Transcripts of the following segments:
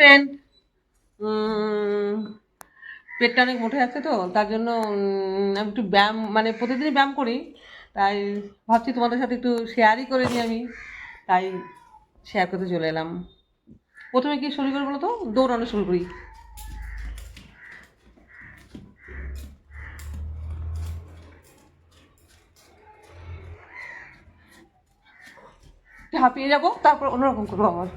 Friend পেটটা অনেক মোটে যাচ্ছে তো, তার জন্য আমি একটু ব্যায়াম মানে প্রতিদিনই ব্যায়াম করি, তাই ভাবছি তোমাদের সাথে একটু শেয়ারই করে নিই আমি, তাই শেয়ার করতে চলে এলাম। প্রথমে কি শুরু করি বলো তো দৌড়ানো শুরু করি। হাঁপিয়ে যাব, তারপর অন্যরকম করব আবার।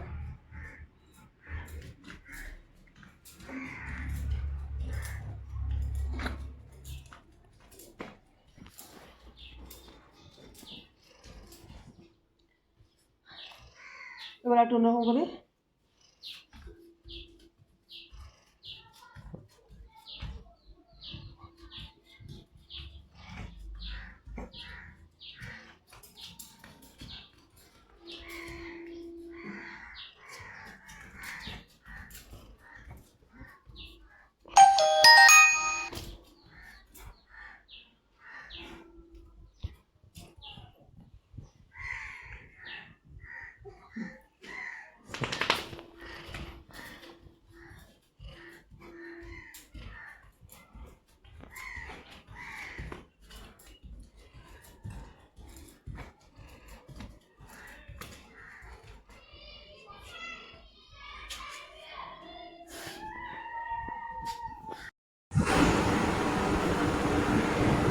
এবার একটু অন্যরকম করি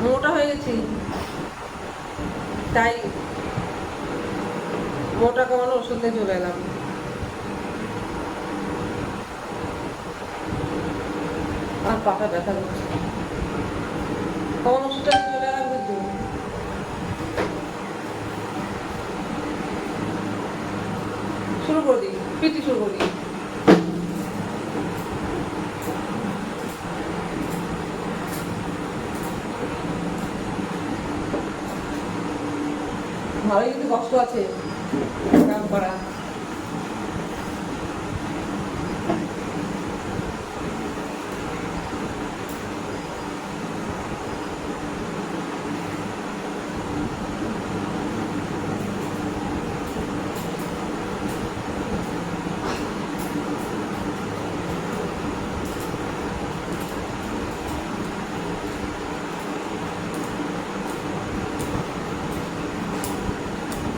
মোটা হয়ে গেছি। তাই মোটা কমানো ওষুধ চলে এলাম। আর পাটা ব্যথা করছে। কমানো ওষুধটা চলে এলাম কিন্তু। শুরু করে দিই পিটি শুরু করে দিই। ভালোই কিন্তু কষ্ট আছে। কাম করা।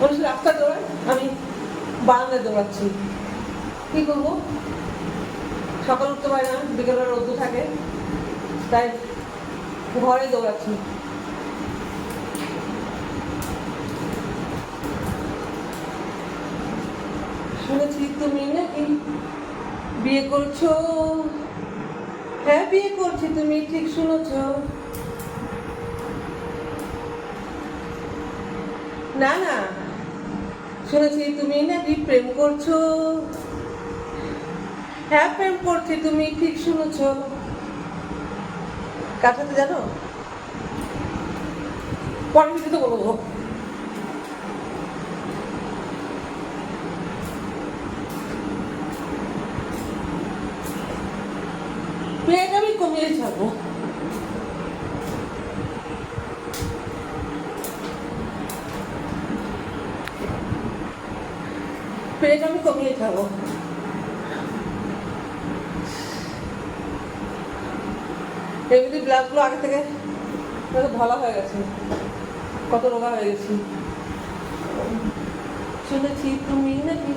মানুষ রাস্তা দৌড়ায় আমি বারান্দায় দৌড়াচ্ছি। কি করব? সকাল উঠতে পারি না, বিকেলবেলা রোদ্দু থাকে, তাই ঘরে দৌড়াচ্ছি। শুনেছি তুমি নাকি বিয়ে করছ? হ্যাঁ বিয়ে করছি তুমি, ঠিক শুনেছো। না না। শুনেছি তুমি নাকি প্রেম করছ। হ্যাঁ প্রেম করছি, তুমি ঠিক শুনেছ। কার সাথে জানো? পরে তো বলব। পেট আমি কমিয়ে ছাড়বো। পেট আমি কমিয়ে খাব। এমনি ব্লাউজগুলো আগে থেকে ভালো হয়ে গেছে। কত রোগা হয়ে গেছি। শুনেছি তুমি নাকি?